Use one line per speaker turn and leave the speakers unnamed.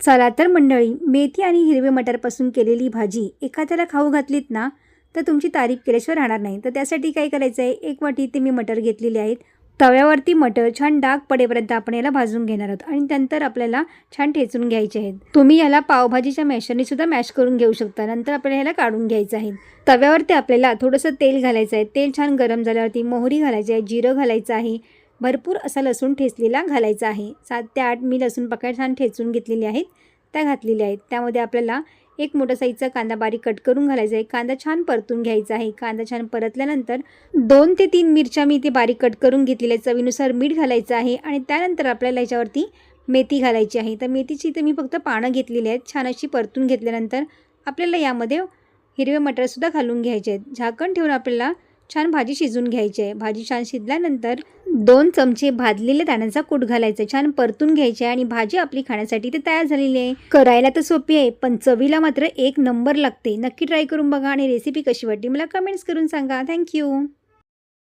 चला तर मंडळी मेथी आणि हिरवे मटारपासून केलेली भाजी एखाद्याला खाऊ घातलीत ना तर तुमची तारीफ केल्याशिवाय राहणार नाही. तर त्यासाठी काय करायचं आहे? एक वाटी ते मी मटर घेतलेले आहेत. तव्यावरती मटर छान डाग पडेपर्यंत आपण याला भाजून घेणार आहोत आणि नंतर आपल्याला छान ठेचून घ्यायचे आहेत. तुम्ही याला पावभाजीच्या मॅशरने सुद्धा मॅश करून घेऊ शकता. नंतर आपल्याला ह्याला काढून घ्यायचं आहे. तव्यावरती आपल्याला थोडंसं तेल घालायचं आहे. तेल छान गरम झाल्यावरती मोहरी घालायची आहे जिरं घालायचं आहे. भरपूर असा लसूण ठेचलेला घालायचा आहे. सात ते आठ मी लसूण पाकळ्या छान ठेचून घेतलेले आहेत. त्या घातलेल्या आहेत. त्यामध्ये आपल्याला एक मोठा साईजचा कांदा बारीक कट करून घालायचा आहे. कांदा छान परतून घ्यायचा आहे. कांदा छान परतल्यानंतर दोन ते तीन मिरच्या मी ते बारीक कट करून घेतलेल्या आहेत. चवीनुसार मीठ घालायचं आहे आणि त्यानंतर आपल्याला याच्यावरती मेथी घालायची आहे. तर मेथीची इथे मी फक्त पानं घेतलेली आहेत. छान अशी परतून घेतल्यानंतर आपल्याला यामध्ये हिरवे मटरसुद्धा घालून घ्यायचे आहेत. झाकण ठेवून आपल्याला छान भाजी शिजून घ्यायची आहे. भाजी छान शिजल्यानंतर दोन चमचे भाजलेले दाण्याचा कूट घालायचा छान परतून घ्यायचे आणि भाजी आपली खाण्यासाठी ते तयार झालेली आहे. करायला तर सोपी आहे पण चवीला मात्र एक नंबर लागते. नक्की ट्राय करून बघा आणि रेसिपी कशी वाटली मला कमेंट्स करून सांगा. थँक्यू